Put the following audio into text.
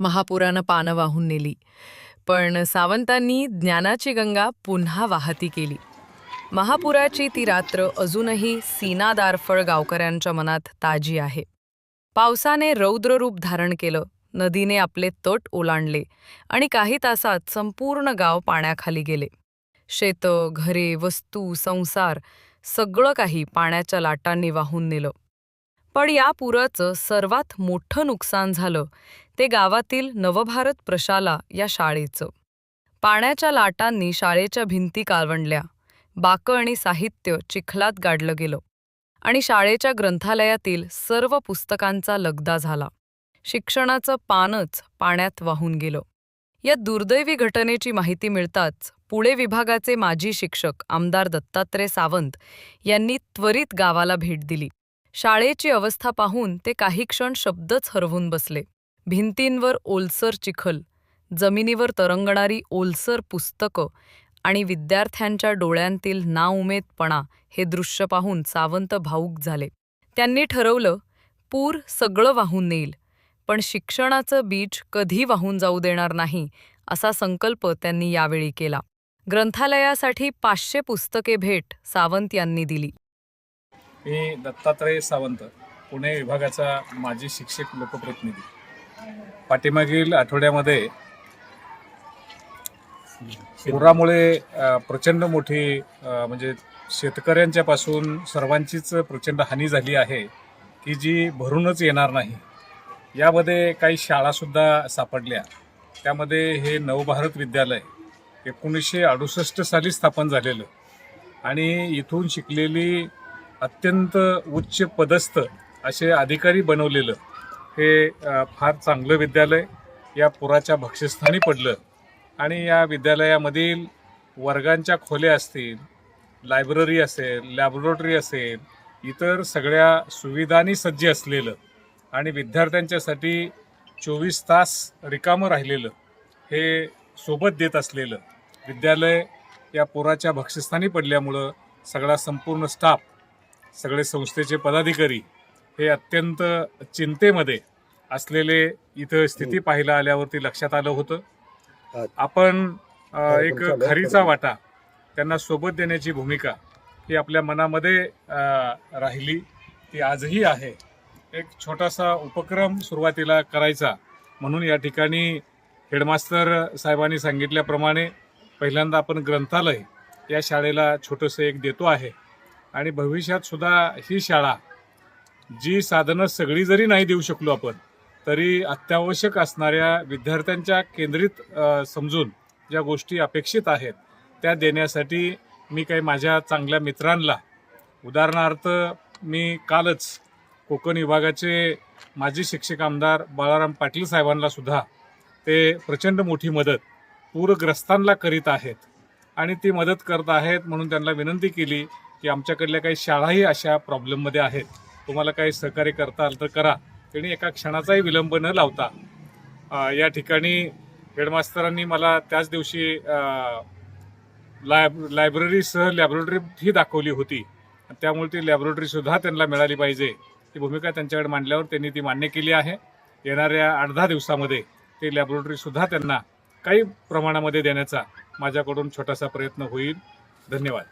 महापुरानं पानं वाहून नेली. पण सावंतांनी ज्ञानाची गंगा पुन्हा वाहती केली. महापुराची ती रात्र अजूनही सीनादारफळ गावकऱ्यांच्या मनात ताजी आहे. पावसाने रौद्ररूप धारण केलं नदीने आपले तट ओलांडले आणि काही तासात संपूर्ण गाव पाण्याखाली गेले. शेतं घरे वस्तू संसार सगळं काही पाण्याच्या लाटांनी वाहून नेलं. पण या पुराचं सर्वात मोठं नुकसान झालं ते गावातील नवभारत प्रशाला या शाळेचं. पाण्याच्या लाटांनी शाळेच्या भिंती कालवंडल्या बाकं आणि साहित्य चिखलात गाडलं गेलं आणि शाळेच्या ग्रंथालयातील सर्व पुस्तकांचा लगदा झाला. शिक्षणाचं पानच पाण्यात वाहून गेलं. या दुर्दैवी घटनेची माहिती मिळताच पुणे विभागाचे माजी शिक्षक आमदार दत्तात्रय सावंत यांनी त्वरित गावाला भेट दिली. शाळेची अवस्था पाहून ते काही क्षण शब्दच हरवून बसले. भिंतींवर ओलसर चिखल जमिनीवर तरंगणारी ओलसर पुस्तकं आणि विद्यार्थ्यांच्या डोळ्यांतील नाउमेदपणा हे दृश्य पाहून सावंत भाऊक झाले. त्यांनी ठरवलं पूर सगळं वाहून नेईल पण शिक्षणाचं बीज कधी वाहून जाऊ देणार नाही असा संकल्प त्यांनी यावेळी केला. ग्रंथालयासाठी पाचशे पुस्तके भेट सावंत यांनी दिली. मी दत्तात्रय सावंत पुणे विभागाचा माजी शिक्षक लोकप्रतिनिधी. पाठीमागील आठवड्यामध्ये पुरामुळे प्रचंड मोठी म्हणजे शेतकऱ्यांच्यापासून सर्वांचीच प्रचंड हानी झाली आहे की जी भरूनच येणार नाही. यामध्ये काही शाळासुद्धा सापडल्या. त्यामध्ये हे नवभारत विद्यालय एकोणीसशे अडुसष्ट साली स्थापन झालेलं आणि इथून शिकलेली अत्यंत उच्च पदस्थ असे अधिकारी बनवलेलं हे फार चांगलं विद्यालय या पुराच्या भक्षस्थानी पडलं. आणि या विद्यालयामधील वर्गांच्या खोल्या असतील लायब्ररी असेल लॅबोरेटरी असेल इतर सगळ्या सुविधांनी सज्ज असलेलं आणि विद्यार्थ्यांच्यासाठी चोवीस तास रिकामं राहिलेलं हे सोबत देत असलेलं विद्यालय या पुराच्या भक्षस्थानी पडल्यामुळं सगळा संपूर्ण स्टाफ सगळे संस्थेचे पदाधिकारी हे अत्यंत चिंतेमध्ये असलेले इथं स्थिती पाहायला आल्यावरती लक्षात आलं होतं. आपण एक खरीचा वाटा त्यांना सोबत देण्याची भूमिका ही आपल्या मनामध्ये राहिली. ती आजही आहे. एक छोटासा उपक्रम सुरुवातीला करायचा म्हणून या ठिकाणी हेडमास्तर साहेबांनी सांगितल्याप्रमाणे पहिल्यांदा आपण ग्रंथालय या शाळेला छोटंसं एक देतो आहे. आणि भविष्यात सुद्धा ही शाळा जी साधनं सगळी जरी नाही देऊ शकलो आपण तरी अत्यावश्यक असणाऱ्या विद्यार्थ्यांच्या केंद्रित समजून ज्या गोष्टी अपेक्षित आहेत त्या देण्यासाठी मी काही माझ्या चांगल्या मित्रांना उदाहरणार्थ मी कालच कोकण विभागाचे माजी शिक्षक आमदार बाळाराम पाटील साहेबांना सुद्धा ते प्रचंड मोठी मदत पूरग्रस्तांना करीत आहेत आणि ती मदत करत आहेत म्हणून त्यांना विनंती केली की आमच्याकडल्या काही शाळाही अशा प्रॉब्लेममध्ये आहेत. तुम्हाला काही सहकार्य करता आलं तर करा. त्यांनी एका क्षणाचाही विलंब न लावता या ठिकाणी हेडमास्तरांनी मला त्याच दिवशी लायब लायब्ररीसह लॅबोरेटरीही दाखवली होती. त्यामुळे ती लॅबोरेटरीसुद्धा त्यांना मिळाली पाहिजे. ती भूमिका त्यांच्याकडे मांडल्यावर त्यांनी ती मान्य केली आहे. येणाऱ्या आठ दहा दिवसामध्ये ती लॅबोरेटरीसुद्धा त्यांना काही प्रमाणामध्ये देण्याचा माझ्याकडून छोटासा प्रयत्न होईल. धन्यवाद.